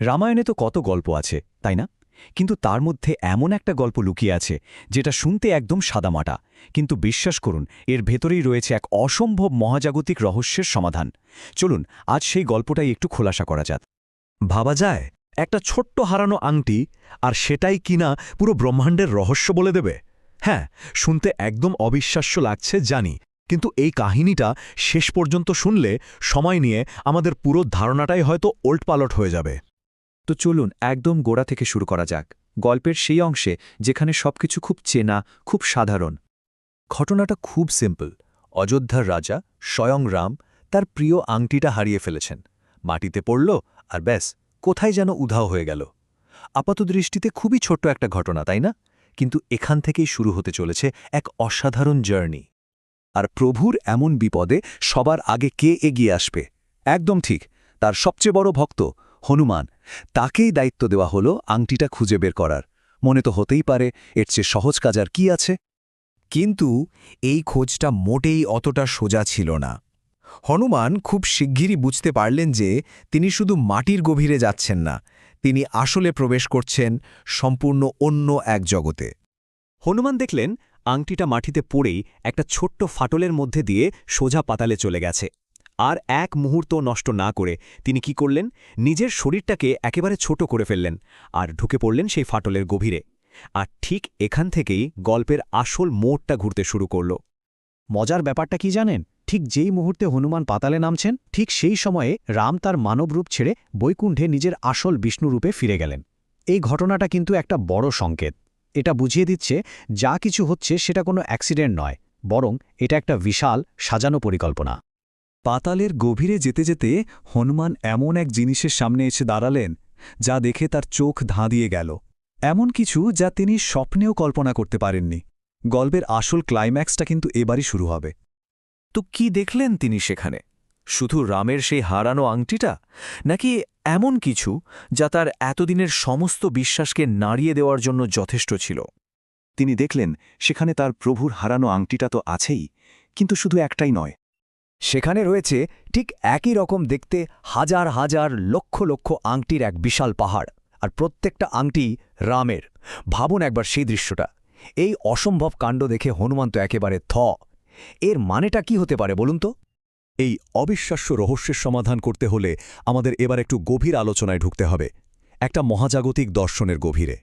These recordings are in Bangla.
রামায়ণে তো কত গল্প আছে, তাই না? কিন্তু তার মধ্যে এমন একটা গল্প লুকিয়ে আছে, যেটা শুনতে একদম সাদামাটা। কিন্তু বিশ্বাস করুন, এর ভেতরেই রয়েছে এক অসম্ভব মহাজাগতিক রহস্যের সমাধান। চলুন, আজ সেই গল্পটাই একটু খোলাসা করা যাক। ভাবা যায়, একটা ছোট্ট হারানো আংটি, আর সেটাই কিনা পুরো ব্রহ্মাণ্ডের রহস্য বলে দেবে? হ্যাঁ শুনতে একদম অবিশ্বাস্য লাগছে, জানি। কিন্তু এই কাহিনীটা শেষ পর্যন্ত শুনলে সময় নিয়ে আমাদের পুরো ধারণাটাই হয়তো ওল্টপালট হয়ে যাবে। তো চলুন একদম গোড়া থেকে শুরু করা যাক। গল্পের সেই অংশে যেখানে সবকিছু খুব চেনা, খুব সাধারণ। ঘটনাটা খুব সিম্পল। অযোধ্যার রাজা স্বয়ং রাম তার প্রিয় আংটিটা হারিয়ে ফেলেছেন। মাটিতে পড়ল আর ব্যাস, কোথায় যেন উধাও হয়ে গেল। আপাতদৃষ্টিতে খুবই ছোট্ট একটা ঘটনা, তাই না? কিন্তু এখান থেকেই শুরু হতে চলেছে এক অসাধারণ জার্নি। আর প্রভুর এমন বিপদে সবার আগে কে এগিয়ে আসবে? একদম ঠিক, তার সবচেয়ে বড় ভক্ত হনুমান, তাকেই দায়িত্ব দেওয়া হলো আংটিটা খুঁজে বের করার। মনে তো হতেই পারে এর চেয়ে সহজ কাজ আর কি আছে। কিন্তু এই খোঁজটা মোটেই অতটা সোজা ছিল না। হনুমান খুব শিগগিরই বুঝতে পারলেন যে তিনি শুধু মাটির গভীরে যাচ্ছেন না, তিনি আসলে প্রবেশ করছেন সম্পূর্ণ অন্য এক জগতে। হনুমান দেখলেন আংটিটা মাটিতে পড়েই একটা ছোট্ট ফাটলের মধ্যে দিয়ে সোজা পাতালে চলে গেছে। আর এক মুহূর্ত নষ্ট না করে তিনি কি করলেন? নিজের শরীরটাকে একেবারে ছোট করে ফেললেন আর ঢুকে পড়লেন সেই ফাটলের গভীরে। আর ঠিক এখান থেকেই গল্পের আসল মোড়টা ঘুরতে শুরু করল। মজার ব্যাপারটা কি জানেন? ঠিক যেই মুহূর্তে হনুমান পাতালে নামছেন, ঠিক সেই সময়ে রাম তার মানবরূপ ছেড়ে বৈকুণ্ঠে নিজের আসল বিষ্ণুরূপে ফিরে গেলেন। এই ঘটনাটা কিন্তু একটা বড় সংকেত। এটা বুঝিয়ে দিচ্ছে, যা কিছু হচ্ছে সেটা কোনো অ্যাক্সিডেন্ট নয়, বরং এটা একটা বিশাল সাজানো পরিকল্পনা। পাতালের গভীরে যেতে যেতে হনুমান এমন এক জিনিসের সামনে এসে দাঁড়ালেন, যা দেখে তার চোখ ধাঁধিয়ে গেল। এমন কিছু যা তিনি স্বপ্নেও কল্পনা করতে পারেননি। গল্পের আসল ক্লাইম্যাক্সটা কিন্তু এবারই শুরু হবে। তো কি দেখলেন তিনি সেখানে? শুধু রামের সেই হারানো আংটিটা? নাকি এমন কিছু যা তার এতদিনের সমস্ত বিশ্বাসকে নাড়িয়ে দেওয়ার জন্য যথেষ্ট ছিল? তিনি দেখলেন, সেখানে তার প্রভুর হারানো আংটিটা তো আছেই, কিন্তু শুধু একটাই নয়। সেখানে রয়েছে ঠিক একই রকম দেখতে হাজার হাজার লক্ষ লক্ষ আংটির এক বিশাল পাহাড়। আর প্রত্যেকটা আংটি রামের। ভাবুন একবার সেই দৃশ্যটা। এই অসম্ভব কাণ্ড দেখে হনুমান তো একেবারে থ। এর মানেটা কি হতে পারে বলুন তো? এই অবিশ্বাস্য রহস্যের সমাধান করতে হলে আমাদের এবার একটু গভীর আলোচনায় ঢুকতে হবে। একটা মহাজাগতিক দর্শনের গভীরে।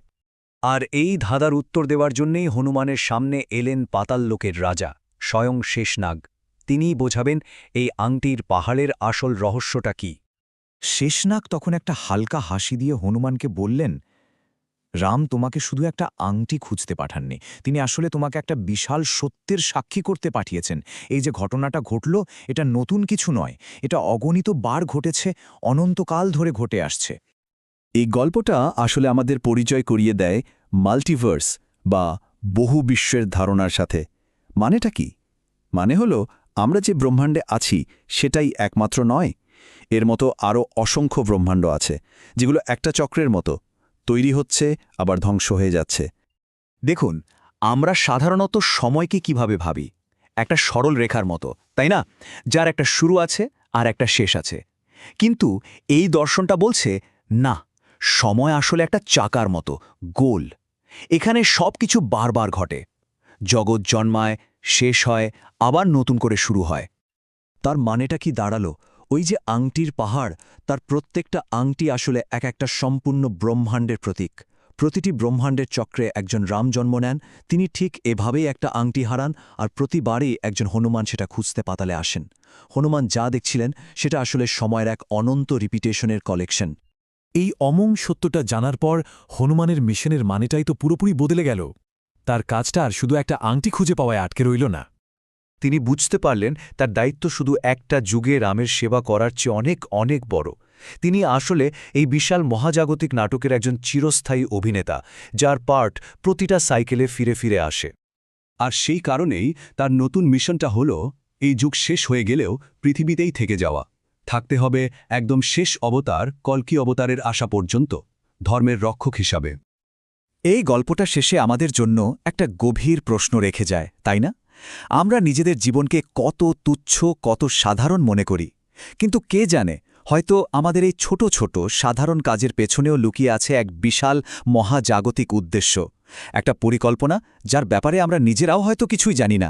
আর এই ধাঁধার উত্তর দেওয়ার জন্যেই হনুমানের সামনে এলেন পাতাল লোকের রাজা, স্বয়ং শেষনাগ। তিনিই বোঝাবেন এই আংটির পাহাড়ের আসল রহস্যটা কি। শেষনাগ তখন একটা হালকা হাসি দিয়ে হনুমানকে বললেন, রাম তোমাকে শুধু একটা আংটি খুঁজতে পাঠাননি। তিনি আসলে তোমাকে একটা বিশাল সত্যের সাক্ষী করতে পাঠিয়েছেন। এই যে ঘটনাটা ঘটল, এটা নতুন কিছু নয়। এটা অগণিত বার ঘটেছে, অনন্তকাল ধরে ঘটে আসছে। এই গল্পটা আসলে আমাদের পরিচয় করিয়ে দেয় মাল্টিভার্স বা বহু বিশ্বের ধারণার সাথে। মানেটা কি? মানে হল আমরা যে ব্রহ্মাণ্ডে আছি সেটাই একমাত্র নয়। এর মতো আরও অসংখ্য ব্রহ্মাণ্ড আছে, যেগুলো একটা চক্রের মতো। তৈরি হচ্ছে, আবার ধ্বংস হয়ে যাচ্ছে। দেখুন, আমরা সাধারণত সময়কে কীভাবে ভাবি? একটা সরল রেখার মতো, তাই না? যার একটা শুরু আছে আর একটা শেষ আছে। কিন্তু এই দর্শনটা বলছে, না, সময় আসলে একটা চাকার মতো, গোল। এখানে সব কিছু বারবার ঘটে। জগৎ জন্মায়, শেষ হয়, আবার নতুন করে শুরু হয়। তার মানেটা কি দাঁড়াল? ওই যে আংটির পাহাড়, তার প্রত্যেকটা আংটি আসলে এক একটা সম্পূর্ণ ব্রহ্মাণ্ডের প্রতীক। প্রতিটি ব্রহ্মাণ্ডের চক্রে একজন রাম জন্ম নেন, তিনি ঠিক এভাবেই একটা আংটি হারান আর প্রতিবারই একজন হনুমান সেটা খুঁজতে পাতালে আসেন। হনুমান যা দেখছিলেন, সেটা আসলে সময়ের এক অনন্ত রিপিটেশনের কালেকশন এই অমং সত্যটা জানার পর হনুমানের মিশনের মানেটাই তো পুরোপুরি বদলে গেল। তার কাজটা আর শুধু একটা আংটি খুঁজে পাওয়ায় আটকে রইল না। তিনি বুঝতে পারলেন তার দায়িত্ব শুধু একটা যুগে রামের সেবা করার চেয়ে অনেক অনেক বড়। তিনি আসলে এই বিশাল মহাজাগতিক নাটকের একজন চিরস্থায়ী অভিনেতা, যার পার্ট প্রতিটা সাইকেলে ফিরে ফিরে আসে। আর সেই কারণেই তার নতুন মিশনটা হল, এই যুগ শেষ হয়ে গেলেও পৃথিবীতেই থেকে যাওয়া। থাকতে হবে একদম শেষ অবতার কলকি অবতারের আসা পর্যন্ত, ধর্মের রক্ষক হিসাবে। এই গল্পটা শেষে আমাদের জন্য একটা গভীর প্রশ্ন রেখে যায়, তাই না? আমরা নিজেদের জীবনকে কত তুচ্ছ, কত সাধারণ মনে করি, কিন্তু কে জানে, হয়তো আমাদের এই ছোট ছোট সাধারণ কাজের পেছনেও লুকিয়ে আছে এক বিশাল মহাজাগতিক উদ্দেশ্য, একটা পরিকল্পনা যার ব্যাপারে আমরা নিজেরাও হয়তো কিছুই জানি না।